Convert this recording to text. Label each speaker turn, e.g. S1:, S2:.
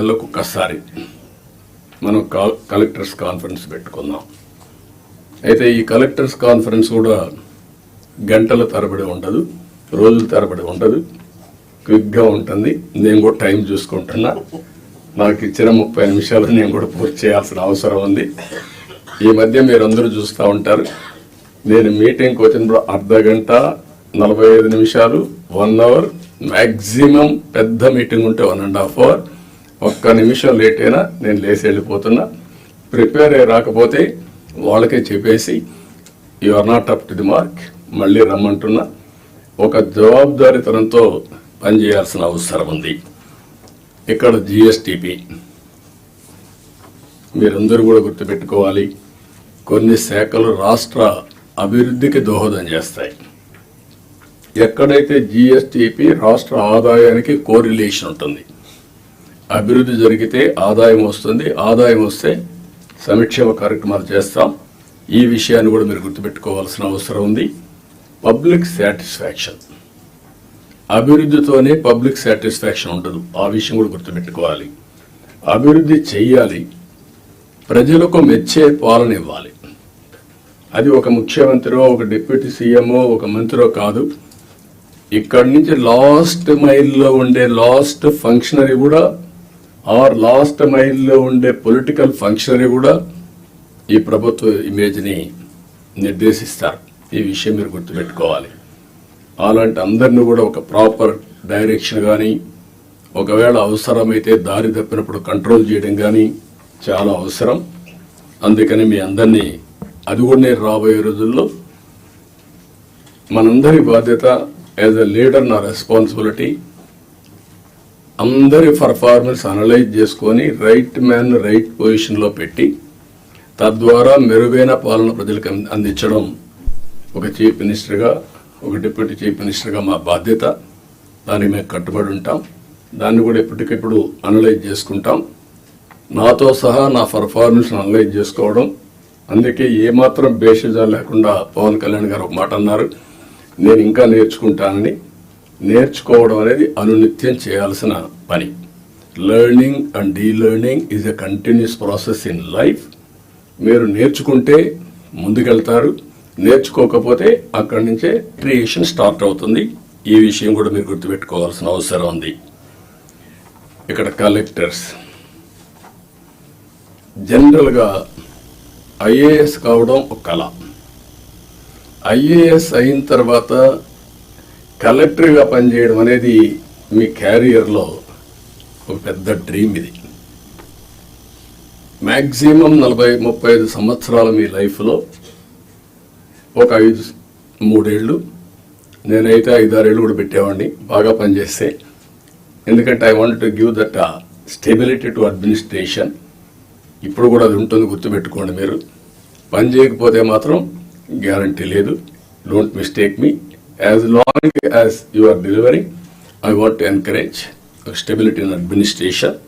S1: నెలకు ఒక్కసారి మనం కలెక్టర్స్ కాన్ఫరెన్స్ పెట్టుకుందాం. అయితే ఈ కలెక్టర్స్ కాన్ఫరెన్స్ కూడా గంటల తరబడి ఉండదు రోజుల తరబడి ఉండదు. క్విక్గా ఉంటుంది. నేను కూడా టైం చూసుకుంటున్నా. నాకు ఇచ్చిన ముప్పై నిమిషాలు నేను కూడా పూర్తి చేయాల్సిన అవసరం ఉంది. ఈ మధ్య మీరందరూ చూస్తూ ఉంటారు. నేను మీటింగ్కి వచ్చినప్పుడు అర్ధ గంట నలభై ఐదు నిమిషాలు వన్ అవర్ మ్యాక్సిమం పెద్ద మీటింగ్ ఉంటే వన్ అండ్ హాఫ్ అవర్. ఒక్క నిమిషం లేట్ అయినా నేను లేచి వెళ్ళిపోతున్నా. ప్రిపేర్ అయ్యి రాకపోతే వాళ్ళకే చెప్పేసి you are not up to the mark మళ్ళీ రమ్మంటున్నా. ఒక జవాబుదారితనంతో పనిచేయాల్సిన అవసరం ఉంది. ఇక్కడ జిఎస్టిపి మీరందరూ కూడా గుర్తుపెట్టుకోవాలి కొన్ని శాఖలు రాష్ట్ర అభివృద్ధికి దోహదం చేస్తాయి. ఎక్కడైతే జిఎస్టిపి రాష్ట్ర ఆదాయానికి కోరిలేషన్ ఉంటుంది అభివృద్ధి జరిగితే ఆదాయం వస్తుంది. ఆదాయం వస్తే సంక్షేమ కార్యక్రమాలు చేస్తాం. ఈ విషయాన్ని కూడా మీరు గుర్తుపెట్టుకోవాల్సిన అవసరం ఉంది. పబ్లిక్ సాటిస్ఫాక్షన్ అభివృద్ధితోనే పబ్లిక్ సాటిస్ఫాక్షన్ ఉండదు. ఆ విషయం కూడా గుర్తుపెట్టుకోవాలి. అభివృద్ధి చెయ్యాలి. ప్రజలకు మెచ్చే పాలన ఇవ్వాలి. అది ఒక ముఖ్యమంత్రో ఒక డిప్యూటీ సీఎంఓ ఒక మంత్రో కాదు. ఇక్కడి నుంచి లాస్ట్ మైల్లో ఉండే లాస్ట్ ఫంక్షనరీ కూడా ఆర్ లాస్ట్ మైల్లో ఉండే పొలిటికల్ ఫంక్షనరీ కూడా ఈ ప్రభుత్వ ఇమేజ్ని నిర్దేశిస్తారు. ఈ విషయం మీరు గుర్తుపెట్టుకోవాలి. అలాంటి అందరిని కూడా ఒక ప్రాపర్ డైరెక్షన్ కానీ ఒకవేళ అవసరమైతే దారి తప్పినప్పుడు కంట్రోల్ చేయడం కానీ చాలా అవసరం. అందుకని మీ అందరినీ అది కూడా నేను రాబోయే రోజుల్లో మనందరి బాధ్యత యాజ్ అ లీడర్ నా రెస్పాన్సిబిలిటీ అందరి పర్ఫార్మెన్స్ అనలైజ్ చేసుకొని రైట్ మ్యాన్ రైట్ పొజిషన్లో పెట్టి తద్వారా మెరుగైన పాలన ప్రజలకు అంది- అందించడం ఒక చీఫ్ మినిస్టర్గా ఒక డిప్యూటీ చీఫ్ మినిస్టర్గా మా బాధ్యత. దానికి మేము కట్టుబడి ఉంటాం. దాన్ని కూడా ఎప్పటికెప్పుడు అనలైజ్ చేసుకుంటాం. నాతో సహా నా పర్ఫార్మెన్స్ అనలైజ్ చేసుకోవడం. అందుకే ఏమాత్రం బేషజా లేకుండా పవన్ కళ్యాణ్ గారు ఒక మాట అన్నారు. నేను ఇంకా నేర్చుకుంటానని నేర్చుకోవడం అనేది అనునిత్యం చేయాల్సిన పని. Learning and de learning is a continuous process in life మీరు నేర్చుకుంటే ముందుకెళ్తారు నేర్చుకోకపోతే అక్కడి నుంచే క్రియేషన్ స్టార్ట్ అవుతుంది. ఈ విషయం కూడా మీరు గుర్తుపెట్టుకోవాల్సిన అవసరం ఉంది. ఇక్కడ కలెక్టర్స్ జనరల్గా ఐఏఎస్ కావడం ఒక కళ. ఐఏఎస్ అయిన తర్వాత కలెక్టర్గా పనిచేయడం అనేది మీ క్యారియర్లో ఒక పెద్ద డ్రీమ్ ఇది. మ్యాక్సిమం నలభై ముప్పై ఐదు సంవత్సరాల మీ లైఫ్లో ఒక ఐదు మూడేళ్ళు నేనైతే ఐదారేళ్ళు కూడా పెట్టేవాడిని బాగా పనిచేస్తే. ఎందుకంటే I want to give that stability to administration. ఇప్పుడు కూడా అది ఉంటుంది గుర్తుపెట్టుకోండి మీరు. పని చేయకపోతే మాత్రం గ్యారంటీ లేదు. Don't mistake me As long as you are delivering, I want to encourage stability in administration.